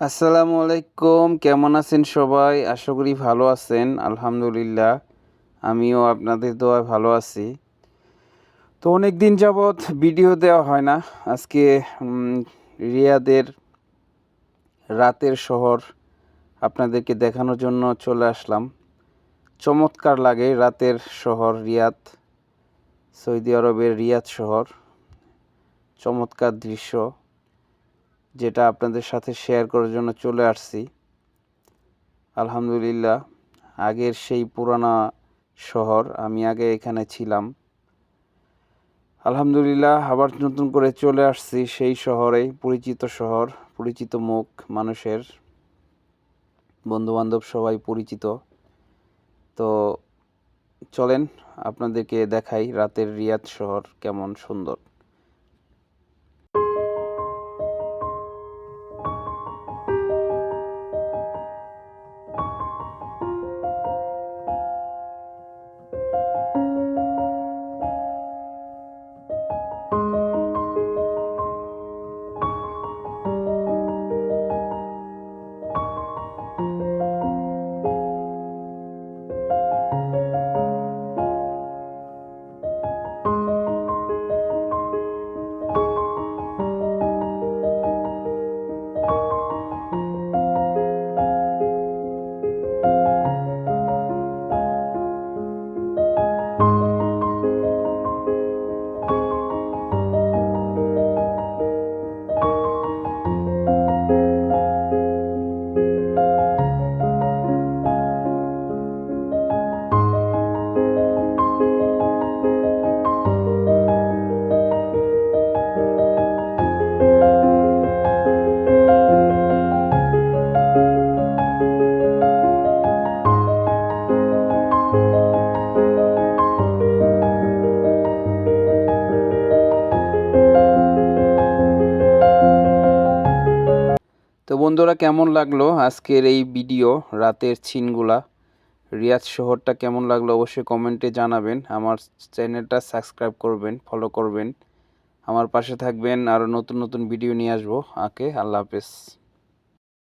আসসালামু আলাইকুম, কেমন আছেন সবাই? আশা করি ভালো আছেন, আলহামদুলিল্লাহ। আমিও আপনাদের দোয়ায় ভালো আছি। তো অনেক দিন যাবৎ ভিডিও দেওয়া হয় না। আজকে রিয়াদের রাতের শহর আপনাদেরকে দেখানোর জন্য চলে আসলাম। চমৎকার লাগে রাতের শহর রিয়াদ, সৌদি আরবের রিয়াদ শহর। চমৎকার দৃশ্য। যেটা আপনাদের সাথে শেয়ার করার জন্য চলে আসছি। আলহামদুলিল্লাহ, আগের সেই পুরানা শহর আমি আগে এখানে ছিলাম। আলহামদুলিল্লাহ, আবার নতুন করে চলে আসছি সেই শহরেই পরিচিত শহর, পরিচিত মুখ, মানুষের, বন্ধুবান্ধব সবাই পরিচিত। তো চলেন, আপনাদেরকে দেখাই রাতের রিয়াদ শহর কেমন সুন্দর। তো বন্ধুরা, কেমন লাগল আজকের এই ভিডিও, রাতের সিনগুলা? রিয়াজ শহরটা কেমন লাগল অবশ্যই কমেন্টে জানাবেন। আমার চ্যানেলটা সাবস্ক্রাইব করবেন ফলো করবেন। আমার পাশে থাকবেন আরও নতুন নতুন ভিডিও নিয়ে আসব। আকে আল্লাহ হাফেজ।